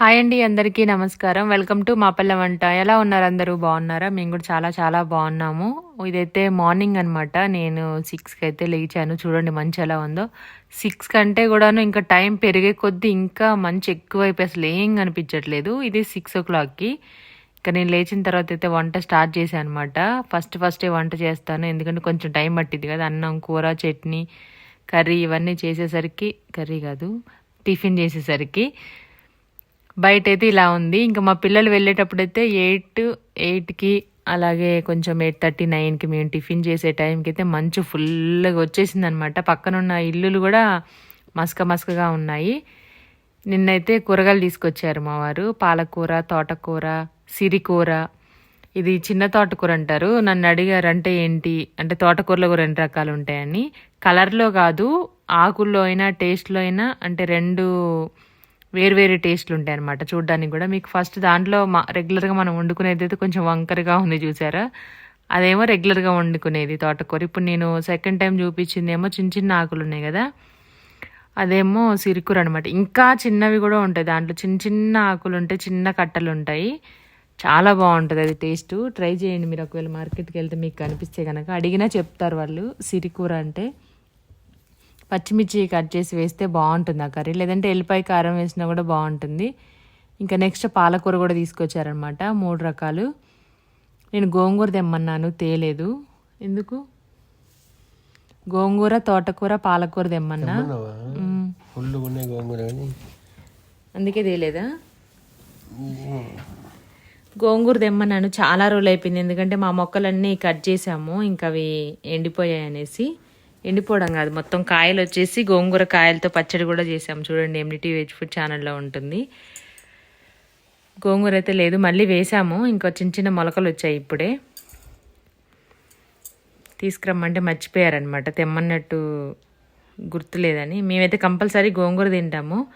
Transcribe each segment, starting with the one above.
Hi అండి అందరికీ నమస్కారం. వెల్కమ్ టు మాపల్ల వంట. ఎలా ఉన్నారు అందరూ? బాగున్నారా? మేము కూడా చాలా చాలా బాగున్నాము. ఇదైతే మార్నింగ్ అనమాట నేను సిక్స్కి అయితే లేచాను. చూడండి మంచి ఎలా ఉందో. సిక్స్ కంటే కూడాను ఇంకా టైం పెరిగే కొద్దీ ఇంకా మంచి ఎక్కువైపోయి అసలు ఏం కనిపించట్లేదు. ఇది సిక్స్ ఓ క్లాక్కి. ఇంకా నేను లేచిన తర్వాత అయితే వంట స్టార్ట్ చేశాను అనమాట ఫస్ట్ ఫస్టే వంట చేస్తాను. ఎందుకంటే కొంచెం టైం పట్టింది కదా. అన్నం కూర చట్నీ కర్రీ ఇవన్నీ చేసేసరికి కర్రీ కాదు టిఫిన్ చేసేసరికి. బయట అయితే ఇలా ఉంది. ఇంకా మా పిల్లలు వెళ్ళేటప్పుడు అయితే ఎయిట్ ఎయిట్కి అలాగే కొంచెం ఎయిట్ థర్టీ నైన్కి మేము టిఫిన్ చేసే టైంకి అయితే మంచు ఫుల్గా వచ్చేసింది అనమాట పక్కనున్న ఇల్లులు కూడా మసక మసకగా ఉన్నాయి. నిన్నైతే కూరగాయలు తీసుకొచ్చారు మా వారు. పాలకూర తోటకూర సిరికూర. ఇది చిన్న తోటకూర అంటారు. నన్ను అడిగారు అంటే ఏంటి? అంటే తోటకూరలో కూడా రెండు రకాలు ఉంటాయని. కలర్లో కాదు ఆకుల్లో అయినా టేస్ట్లో అయినా అంటే రెండు వేరు టేస్ట్లు ఉంటాయి అనమాట చూడడానికి కూడా మీకు ఫస్ట్ దాంట్లో మా రెగ్యులర్గా మనం వండుకునేది అయితే కొంచెం వంకరగా ఉంది చూసారా? అదేమో రెగ్యులర్గా వండుకునేది తోటకూర. ఇప్పుడు నేను సెకండ్ టైం చూపించింది ఏమో చిన్న చిన్న ఆకులు ఉన్నాయి కదా? అదేమో సిరికూర అనమాట ఇంకా చిన్నవి కూడా ఉంటాయి దాంట్లో. చిన్న చిన్న ఆకులు ఉంటాయి చిన్న కట్టలు ఉంటాయి. చాలా బాగుంటుంది అది టేస్ట్ ట్రై చేయండి మీరు ఒకవేళ మార్కెట్కి వెళ్తే మీకు కనిపిస్తే కనుక అడిగినా చెప్తారు వాళ్ళు సిరికూర అంటే. పచ్చిమిర్చి కట్ చేసి వేస్తే బాగుంటుంది ఆ కర్రీ. లేదంటే ఎల్లిపాయ కారం వేసినా కూడా బాగుంటుంది. ఇంకా నెక్స్ట్ పాలకూర కూడా తీసుకొచ్చారనమాట. మూడు రకాలు. నేను గోంగూర తెమ్మన్నాను తేలేదు. ఎందుకు? గోంగూర తోటకూర పాలకూర తెమ్మన్నా. అందుకే తేలేదా? గోంగూర తెమ్మన్నాను. చాలా రోజులు అయిపోయింది. ఎందుకంటే మా మొక్కలన్నీ కట్ చేసాము. ఇంకా అవి ఎండిపోయాయి అనేసి. ఎండిపోవడం కాదు. మొత్తం కాయలు వచ్చేసి గోంగూర కాయలతో పచ్చడి కూడా చేసాము చూడండి ఎండిటీ వెజ్ ఫుడ్ ఛానల్లో ఉంటుంది. గోంగూర అయితే లేదు. మళ్ళీ వేసాము. ఇంకా చిన్న చిన్న మొలకలు వచ్చాయి ఇప్పుడే. తీసుకురమ్మంటే మర్చిపోయారనమాట తెమ్మన్నట్టు గుర్తులేదని. మేమైతే కంపల్సరీ గోంగూర తింటాము.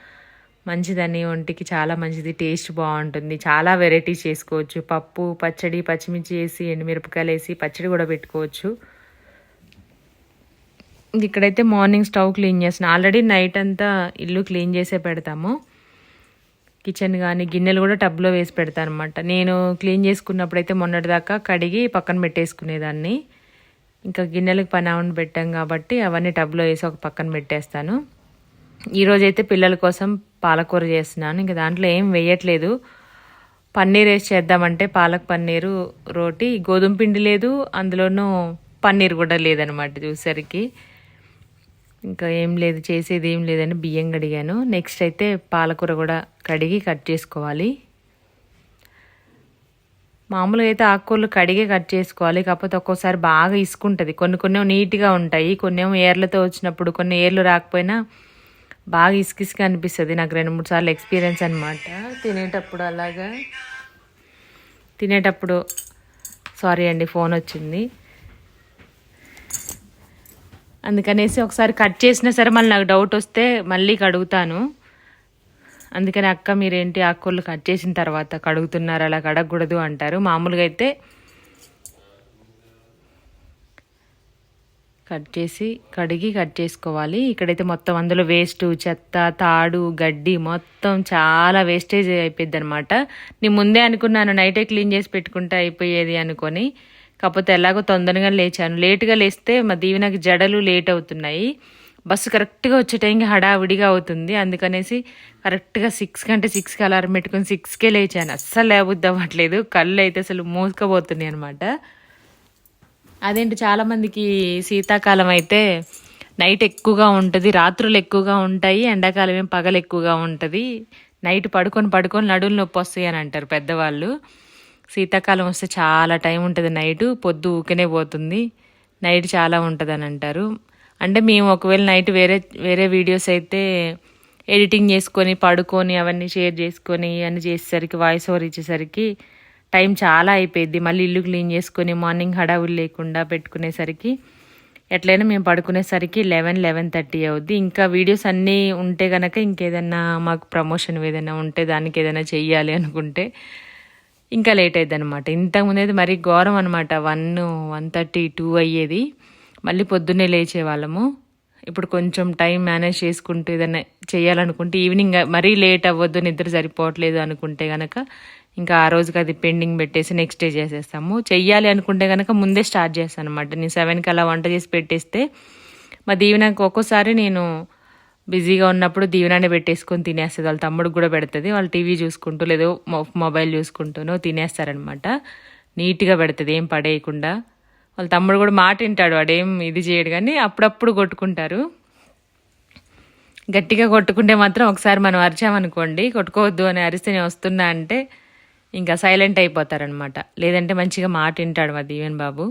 మంచిదని ఒంటికి చాలా మంచిది. టేస్ట్ బాగుంటుంది. చాలా వెరైటీస్ చేసుకోవచ్చు. పప్పు పచ్చడి పచ్చిమిర్చి వేసి ఎండుమిరపకాయలు వేసి పచ్చడి కూడా పెట్టుకోవచ్చు. ఇక్కడైతే మార్నింగ్ స్టవ్ క్లీన్ చేసిన ఆల్రెడీ నైట్ అంతా ఇల్లు క్లీన్ చేసే పెడతాము. కిచెన్ కానీ గిన్నెలు కూడా టబ్లో వేసి పెడతాను అనమాట నేను క్లీన్ చేసుకున్నప్పుడైతే మొన్నటిదాకా కడిగి పక్కన పెట్టేసుకునేదాన్ని. ఇంకా గిన్నెలకు పని అవును పెట్టాం కాబట్టి అవన్నీ టబ్లో వేసి ఒక పక్కన పెట్టేస్తాను. ఈరోజైతే పిల్లల కోసం పాలకూర చేస్తున్నాను. ఇంకా దాంట్లో ఏం వేయట్లేదు. పన్నీర్ వేసి చేద్దామంటే పాలక్ పన్నీరు రోటి గోధుమ పిండి లేదు. అందులోనూ పన్నీర్ కూడా లేదనమాట చూసరికి ఇంకా ఏం లేదు చేసేది ఏం లేదని బియ్యం కడిగాను. నెక్స్ట్ అయితే పాలకూర కూడా కడిగి కట్ చేసుకోవాలి. మామూలుగా అయితే ఆకుకూరలు కడిగే కట్ చేసుకోవాలి. కాకపోతే ఒక్కోసారి బాగా ఇసుకుంటుంది. కొన్ని కొన్ని నీట్గా ఉంటాయి కొన్ని ఏమో ఏర్లతో వచ్చినప్పుడు కొన్ని ఏర్లు రాకపోయినా బాగా ఇసుకిసుగా అనిపిస్తుంది. నాకు రెండు మూడు సార్లు ఎక్స్పీరియన్స్ అనమాట తినేటప్పుడు అలాగా. తినేటప్పుడు సారీ అండి ఫోన్ వచ్చింది. అందుకనేసి ఒకసారి కట్ చేసినా సరే మళ్ళీ నాకు డౌట్ వస్తే మళ్ళీ కడుగుతాను. అందుకని అక్క మీరేంటి ఆకుకూరలు కట్ చేసిన తర్వాత కడుగుతున్నారు అలా కడగకూడదు అంటారు. మామూలుగా అయితే కట్ చేసి కడిగి కట్ చేసుకోవాలి. ఇక్కడైతే మొత్తం అందులో వేస్ట్ చెత్త తాడు గడ్డి మొత్తం చాలా వేస్టేజ్ అయిపోయింది అనమాట నేను ముందే అనుకున్నాను నైటే క్లీన్ చేసి పెట్టుకుంటే అయిపోయేది అనుకొని. కాకపోతే ఎలాగో తొందరగా లేచాను. లేటుగా లేస్తే మా దీవెనకి జడలు లేట్ అవుతున్నాయి. బస్సు కరెక్ట్గా వచ్చే టైంకి హడావిడిగా అవుతుంది. అందుకనేసి కరెక్ట్గా సిక్స్ కంటే సిక్స్కి అలారం పెట్టుకుని సిక్స్కే లేచాను. అస్సలు లేబుద్ది అవ్వట్లేదు. కళ్ళు అయితే అసలు మూసుకపోతున్నాయి అనమాట అదేంటి చాలామందికి శీతాకాలం అయితే నైట్ ఎక్కువగా ఉంటుంది రాత్రులు ఎక్కువగా ఉంటాయి ఎండాకాలం ఏం పగలు ఎక్కువగా ఉంటుంది. నైట్ పడుకొని పడుకొని నడులు నొప్పి వస్తాయి అని అంటారు పెద్దవాళ్ళు. శీతాకాలం వస్తే చాలా టైం ఉంటుంది నైట్ పొద్దు ఊకనే పోతుంది. నైట్ చాలా ఉంటుంది అని అంటారు. అంటే మేము ఒకవేళ నైట్ వేరే వేరే వీడియోస్ అయితే ఎడిటింగ్ చేసుకొని పడుకొని అవన్నీ షేర్ చేసుకొని అన్నీ చేసేసరికి వాయిస్ ఓవర్ ఇచ్చేసరికి టైం చాలా అయిపోయింది మళ్ళీ ఇల్లు క్లీన్ చేసుకొని మార్నింగ్ హడావులు లేకుండా పెట్టుకునేసరికి ఎట్లయినా మేము పడుకునేసరికి లెవెన్ లెవెన్ థర్టీ అవుద్ది. ఇంకా వీడియోస్ అన్నీ ఉంటే కనుక ఇంకేదన్నా మాకు ప్రమోషన్ ఏదైనా ఉంటే దానికి ఏదైనా చెయ్యాలి అనుకుంటే ఇంకా లేట్ అయ్యింది అనమాట ఇంతకుముందు అయితే మరీ ఘోరం అనమాట వన్ వన్ థర్టీ టూ అయ్యేది. మళ్ళీ పొద్దున్నే లేచేవాళ్ళము. ఇప్పుడు కొంచెం టైం మేనేజ్ చేసుకుంటూ ఏదైనా చేయాలనుకుంటే ఈవినింగ్ మరీ లేట్ అవ్వద్దు నిద్ర సరిపోవట్లేదు అనుకుంటే కనుక ఇంకా ఆ రోజుకి అది పెండింగ్ పెట్టేసి నెక్స్ట్ డే చేసేస్తాము. చెయ్యాలి అనుకుంటే కనుక ముందే స్టార్ట్ చేస్తాను అనమాట నేను సెవెన్కి అలా వంట చేసి పెట్టేస్తే మా దీవెనకు ఒక్కోసారి నేను బిజీగా ఉన్నప్పుడు దీవెనాన్ని పెట్టేసుకొని తినేస్తుంది. వాళ్ళ తమ్ముడికి కూడా పెడుతుంది. వాళ్ళు టీవీ చూసుకుంటూ లేదో మొబైల్ చూసుకుంటూనో తినేస్తారనమాట. నీట్గా పెడుతుంది ఏం పడేయకుండా. వాళ్ళ తమ్ముడు కూడా మాట వింటాడు వాడేం ఇది చేయడు కానీ అప్పుడప్పుడు కొట్టుకుంటారు. గట్టిగా కొట్టుకుంటే మాత్రం ఒకసారి మనం అరిచామనుకోండి కొట్టుకోవద్దు అని అరిస్తే నేను వస్తున్నా అంటే ఇంకా సైలెంట్ అయిపోతారనమాట. లేదంటే మంచిగా మాట వింటాడు మా దీవెన్ బాబు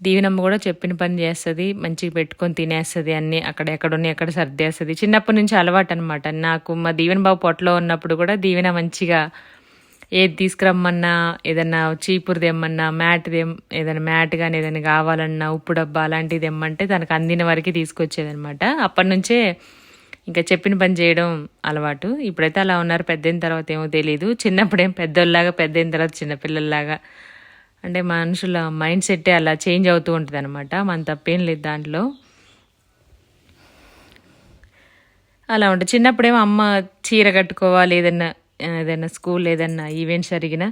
దీవెనమ్మ కూడా చెప్పిన పని చేస్తుంది మంచిగా పెట్టుకొని తినేస్తుంది అన్నీ అక్కడ ఎక్కడున్నాయి అక్కడ ఎక్కడ సర్దేస్తుంది. చిన్నప్పటి నుంచి అలవాటు అనమాట నాకు మా దీవెన బాబు పొట్టలో ఉన్నప్పుడు కూడా దీవెన మంచిగా ఏది తీసుకురమ్మన్నా ఏదన్నా చీపురు తెమ్మన్నా మ్యాట్ తెమ్ ఏదైనా మ్యాట్ కానీ ఏదైనా కావాలన్నా ఉప్పు డబ్బా అలాంటిది ఏమంటే తనకు అందిన వరకు తీసుకొచ్చేదనమాట అప్పటి నుంచే ఇంకా చెప్పిన పని చేయడం అలవాటు. ఇప్పుడైతే అలా ఉన్నారు. పెద్దయిన తర్వాత ఏమో తెలియదు చిన్నప్పుడేం పెద్దోళ్ళలాగా పెద్దయిన తర్వాత చిన్నపిల్లల్లాగా అంటే మనుషుల మైండ్ సెట్టే అలా చేంజ్ అవుతూ ఉంటుంది అనమాట మన తప్పేం లేదు దాంట్లో. అలా ఉంటుంది చిన్నప్పుడేమో అమ్మ చీర కట్టుకోవాలి ఏదన్నా ఏదైనా స్కూల్ ఏదన్నా ఈవెంట్స్ జరిగినా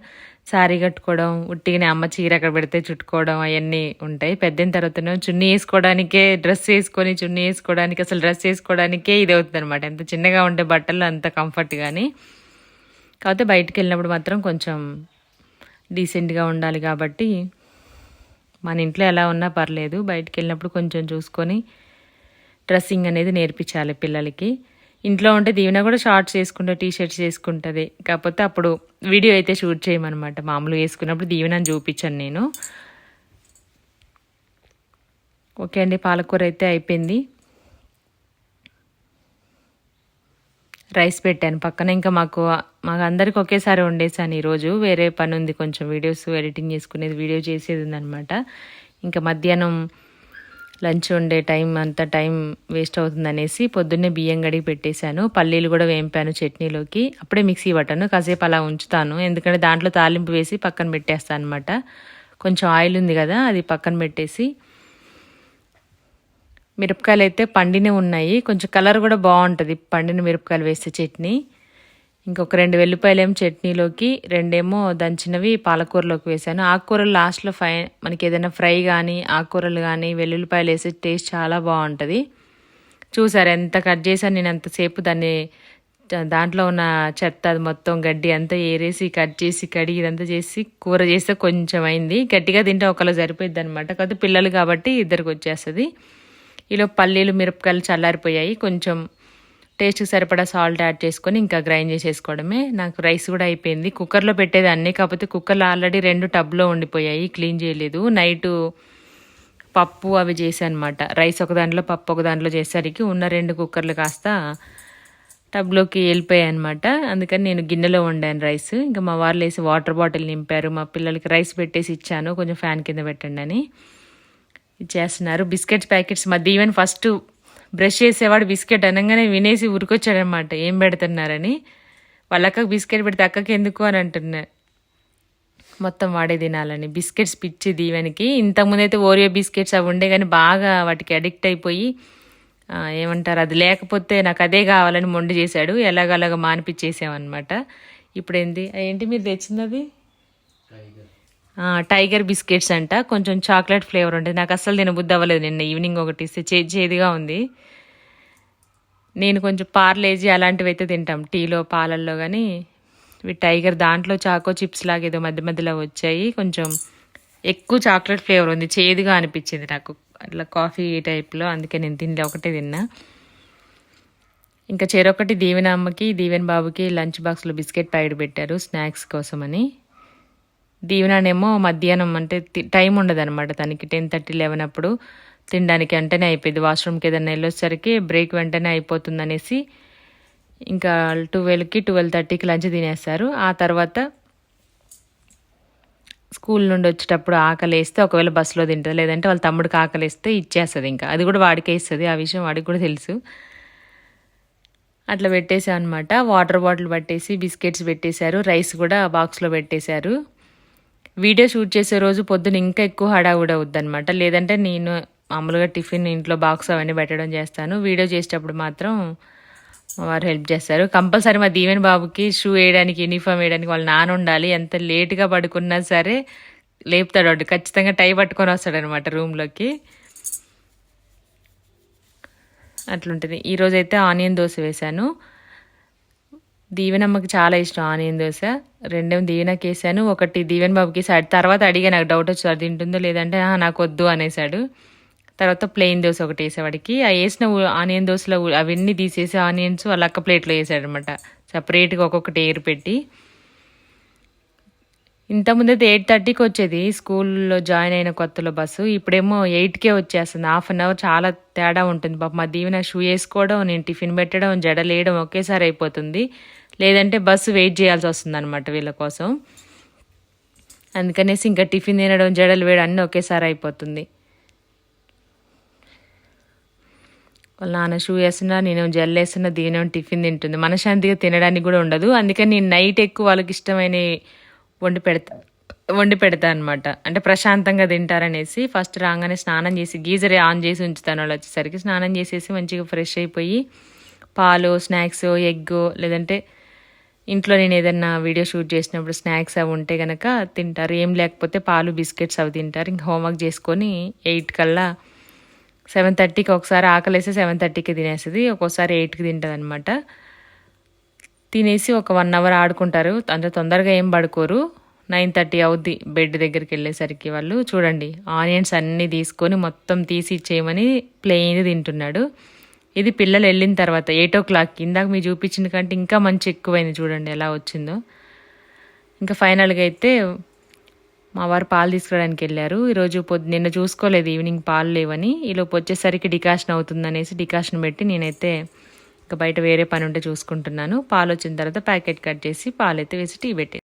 శారీ కట్టుకోవడం ఉట్టిగానే అమ్మ చీర అక్కడ పెడితే చుట్టుకోవడం అవన్నీ ఉంటాయి. పెద్దయిన తర్వాతనే చున్నీ వేసుకోవడానికే డ్రెస్ వేసుకొని చున్నీ వేసుకోవడానికి అసలు డ్రెస్ వేసుకోవడానికే ఇది అవుతుంది అనమాట ఎంత చిన్నగా ఉండే బట్టలు అంత కంఫర్ట్ కానీ కాకపోతే బయటికి వెళ్ళినప్పుడు మాత్రం కొంచెం డీసెంట్గా ఉండాలి కాబట్టి మన ఇంట్లో ఎలా ఉన్నా పర్లేదు. బయటికి వెళ్ళినప్పుడు కొంచెం చూసుకొని డ్రెస్సింగ్ అనేది నేర్పించాలి పిల్లలకి. ఇంట్లో ఉంటే దీవెన కూడా షార్ట్స్ వేసుకుంటే టీ షర్ట్స్ వేసుకుంటుంది. కాకపోతే అప్పుడు వీడియో అయితే షూట్ చేయమన్నమాట. మామూలు వేసుకున్నప్పుడు దీవెనని చూపించాను నేను. ఓకే అండి పాలకూర అయితే అయిపోయింది. రైస్ పెట్టాను. పక్కన ఇంకా మాకు మాకు అందరికి ఒకేసారి వండేసాను ఈరోజు వేరే పని ఉంది కొంచెం వీడియోస్ ఎడిటింగ్ చేసుకునేది వీడియో చేసేది ఉందనమాట ఇంకా మధ్యాహ్నం లంచ్ ఉండే టైం అంత టైం వేస్ట్ అవుతుందనేసి పొద్దున్నే బియ్యం గడిగి పెట్టేశాను. పల్లీలు కూడా వేంపాను చట్నీలోకి. అప్పుడే మిక్సీ పట్టాను కాసేపు అలా ఉంచుతాను. ఎందుకంటే దాంట్లో తాలింపు వేసి పక్కన పెట్టేస్తాను అనమాట కొంచెం ఆయిల్ ఉంది కదా అది పక్కన పెట్టేసి మిరపకాయలు అయితే పండినే ఉన్నాయి. కొంచెం కలర్ కూడా బాగుంటుంది. పండిన మిరపకాయలు వేసే చట్నీ. ఇంకొక రెండు వెల్లిపాయలు ఏమో చట్నీలోకి రెండేమో దంచినవి పాలకూరలోకి వేసాను. ఆకుకూరలు లాస్ట్లో ఫ్రై మనకి ఏదైనా ఫ్రై కానీ ఆకుకూరలు కానీ వెల్లుల్లిపాయలు వేసే టేస్ట్ చాలా బాగుంటుంది. చూసారు ఎంత కట్ చేశాను నేను అంతసేపు. దాన్ని దాంట్లో ఉన్న చెత్త అది మొత్తం గడ్డి అంతా ఏరేసి కట్ చేసి కడిగి ఇదంతా చేసి కూర చేస్తే కొంచెం అయింది. గట్టిగా తింటే ఒకళ్ళు సరిపోయింది అనమాట కాకపోతే పిల్లలు కాబట్టి ఇద్దరికి వచ్చేస్తుంది. ఈలో పల్లీలు మిరపకాయలు చల్లారిపోయాయి. కొంచెం టేస్ట్కి సరిపడా సాల్ట్ యాడ్ చేసుకొని ఇంకా గ్రైండ్ చేసేసుకోవడమే. నాకు రైస్ కూడా అయిపోయింది. కుక్కర్లో పెట్టేదాన్ని కాకపోతే కుక్కర్లో ఆల్రెడీ రెండు టబ్లో ఉండిపోయాయి. క్లీన్ చేయలేదు. నైటు పప్పు అవి చేశాను అనమాట రైస్ ఒక దాంట్లో పప్పు ఒక దాంట్లో చేసేసరికి ఉన్న రెండు కుక్కర్లు కాస్త టబ్లోకి వెళ్ళిపోయాయి అనమాట అందుకని నేను గిన్నెలో వండాను రైస్. ఇంకా మా వాళ్ళు వేసి వాటర్ బాటిల్ నింపారు. మా పిల్లలకి రైస్ పెట్టేసి ఇచ్చాను. కొంచెం ఫ్యాన్ కింద పెట్టండి అని. ఇచ్చేస్తున్నారు బిస్కెట్స్ ప్యాకెట్స్ మధ్య ఈవెన్ ఫస్ట్ బ్రష్ చేసేవాడు బిస్కెట్ అనగానే వినేసి ఉరికొచ్చాడనమాట. ఏం పెడుతున్నారని. వాళ్ళ బిస్కెట్ పెడితే అక్కకి ఎందుకు అని అంటున్నా. మొత్తం వాడే తినాలని. బిస్కెట్స్ పిచ్చి దీవెనికి. ఇంతకుముందైతే ఓరియో బిస్కెట్స్ అవి ఉండే కానీ బాగా వాటికి అడిక్ట్ అయిపోయి ఏమంటారు అది లేకపోతే నాకు అదే కావాలని మొండి చేశాడు. ఎలాగలాగా మానిపించేసామన్నమాట. ఇప్పుడు ఏంటి ఏంటి మీరు తెచ్చింది అది టైగర్ బిస్కెట్స్ అంట. కొంచెం చాక్లెట్ ఫ్లేవర్ ఉంటుంది. నాకు అస్సలు తినబుద్ధి అవ్వలేదు నిన్న ఈవినింగ్ ఒకటి. ఇస్తే చే చేదుగా ఉంది. నేను కొంచెం పార్లేజీ అలాంటివి అయితే తింటాం. టీలో పాలల్లో కానీ ఇవి టైగర్ దాంట్లో చాకో చిప్స్ లాగా ఏదో మధ్య మధ్యలో వచ్చాయి. కొంచెం ఎక్కువ చాక్లెట్ ఫ్లేవర్ ఉంది. చేదుగా అనిపించింది నాకు. అట్లా కాఫీ టైప్లో అందుకే నేను తినలే. ఒకటే తిన్నా. ఇంకా చెరొకటి దీవెన అమ్మకి దీవెన్ బాబుకి లంచ్ బాక్స్లో బిస్కెట్ ప్యాకెట్ పెట్టారు. స్నాక్స్ కోసమని. దీవెననేమో మధ్యాహ్నం అంటే టైం ఉండదు అనమాట తనకి. టెన్ థర్టీ లెవెన్ అప్పుడు తినడానికి వెంటనే అయిపోయింది. వాష్రూమ్కి ఏదైనా వెళ్ళొచ్చేసరికి బ్రేక్ వెంటనే అయిపోతుంది అనేసి ఇంకా ట్వెల్వ్కి ట్వెల్వ్ థర్టీకి లంచ్ తినేస్తారు. ఆ తర్వాత స్కూల్ నుండి వచ్చేటప్పుడు ఆకలి వేస్తే ఒకవేళ బస్సులో తింటుంది లేదంటే వాళ్ళ తమ్ముడికి ఆకలి వేస్తే ఇచ్చేస్తుంది ఇంకా. అది కూడా వాడికే ఇస్తుంది. ఆ విషయం వాడికి కూడా తెలుసు. అట్లా పెట్టేసా అనమాట వాటర్ బాటిల్ పట్టేసి బిస్కెట్స్ పెట్టేశారు. రైస్ కూడా బాక్స్లో పెట్టేశారు. వీడియో షూట్ చేసే రోజు పొద్దున ఇంకా ఎక్కువ హడావుడి అవుద్ది అనమాట లేదంటే నేను మామూలుగా టిఫిన్ ఇంట్లో బాక్స్ అవన్నీ పెట్టడం చేస్తాను. వీడియో చేసేటప్పుడు మాత్రం వారు హెల్ప్ చేస్తారు. కంపల్సరీ మా దీవెన్ బాబుకి షూ వేయడానికి యూనిఫామ్ వేయడానికి వాళ్ళు నాన్న ఉండాలి. ఎంత లేట్గా పడుకున్నా సరే లేపుతాడు వాడు. ఖచ్చితంగా టై పట్టుకొని వస్తాడు అనమాట రూమ్లోకి. అట్లుంటుంది. ఈరోజైతే ఆనియన్ దోశ వేశాను. దీవెనమ్మకి చాలా ఇష్టం ఆనియన్ దోశ రెండేమో దీవెనకి వేసాను ఒకటి దీవెన్ బాబుకి వేసాడు తర్వాత అడిగా నాకు డౌట్ వచ్చి అది తింటుందో లేదంటే నాకు వద్దు అనేసాడు. తర్వాత ప్లెయిన్ దోశ ఒకటి వేసేవాడికి ఆ వేసిన ఆనియన్ దోశలో అవన్నీ తీసేసి ఆనియన్స్ వాళ్ళ అక్క ప్లేట్లో వేసాడు అనమాట సపరేట్గా ఒక్కొక్కటి ఏరు పెట్టి. ఇంతకుముందు అయితే ఎయిట్ థర్టీకి వచ్చేది. స్కూల్లో జాయిన్ అయిన కొత్తలో బస్సు. ఇప్పుడేమో ఎయిట్కే వచ్చేస్తుంది. హాఫ్ అన్ అవర్ చాలా తేడా ఉంటుంది. పాప మా దీవెన షూ వేసుకోవడం నేను టిఫిన్ పెట్టడం జడలేయడం ఒకేసారి అయిపోతుంది. లేదంటే బస్సు వెయిట్ చేయాల్సి వస్తుంది అనమాట వీళ్ళ కోసం. అందుకనేసి ఇంకా టిఫిన్ తినడం జడలు వేయడం అన్నీ ఒకేసారి అయిపోతుంది. వాళ్ళ నాన్న షూ వేస్తున్నా నేను జెల్ వేస్తున్నా దీని టిఫిన్ తింటుంది. మనశాంతిగా తినడానికి కూడా ఉండదు. అందుకని నేను నైట్ ఎక్కువ వాళ్ళకి ఇష్టమైన వండి పెడతా వండి పెడతా అనమాట అంటే ప్రశాంతంగా తింటారనేసి ఫస్ట్ రాగానే స్నానం చేసి గీజర్ ఆన్ చేసి ఉంచుతాను వాళ్ళు వచ్చేసరికి. స్నానం చేసేసి మంచిగా ఫ్రెష్ అయిపోయి పాలు స్నాక్స్ ఎగ్ లేదంటే ఇంట్లో నేను ఏదైనా వీడియో షూట్ చేసినప్పుడు స్నాక్స్ అవి ఉంటే కనుక తింటారు. ఏం లేకపోతే పాలు బిస్కెట్స్ అవి తింటారు. ఇంక హోంవర్క్ చేసుకొని ఎయిట్ కల్లా సెవెన్ థర్టీకి ఒకసారి ఆకలేసి సెవెన్ థర్టీకి తినేస్తుంది. ఒక్కోసారి ఎయిట్కి తింటుంది అనమాట తినేసి ఒక వన్ అవర్ ఆడుకుంటారు. అంటే తొందరగా ఏం పడుకోరు. నైన్ థర్టీ అవుద్ది బెడ్ దగ్గరికి వెళ్ళేసరికి వాళ్ళు. చూడండి ఆనియన్స్ అన్నీ తీసుకొని మొత్తం తీసి ఇచ్చేయమని ప్లెయిన్ తింటున్నాడు. ఇది పిల్లలు వెళ్ళిన తర్వాత ఎయిట్ ఓ క్లాక్కి ఇందాక మీరు చూపించిన కంటే ఇంకా మంచి ఎక్కువైంది చూడండి ఎలా వచ్చిందో. ఇంకా ఫైనల్గా అయితే మా వారు పాలు తీసుకురావడానికి వెళ్ళారు. ఈరోజు పొద్దు నిన్న చూసుకోలేదు ఈవినింగ్ పాలు లేవని. ఈలోపు వచ్చేసరికి డికాషన్ అవుతుందనేసి డికాషన్ పెట్టి నేనైతే ఇంకా బయట వేరే పని ఉంటే చూసుకుంటున్నాను. పాలు వచ్చిన తర్వాత ప్యాకెట్ కట్ చేసి పాలు అయితే వేసి టీ పెట్టి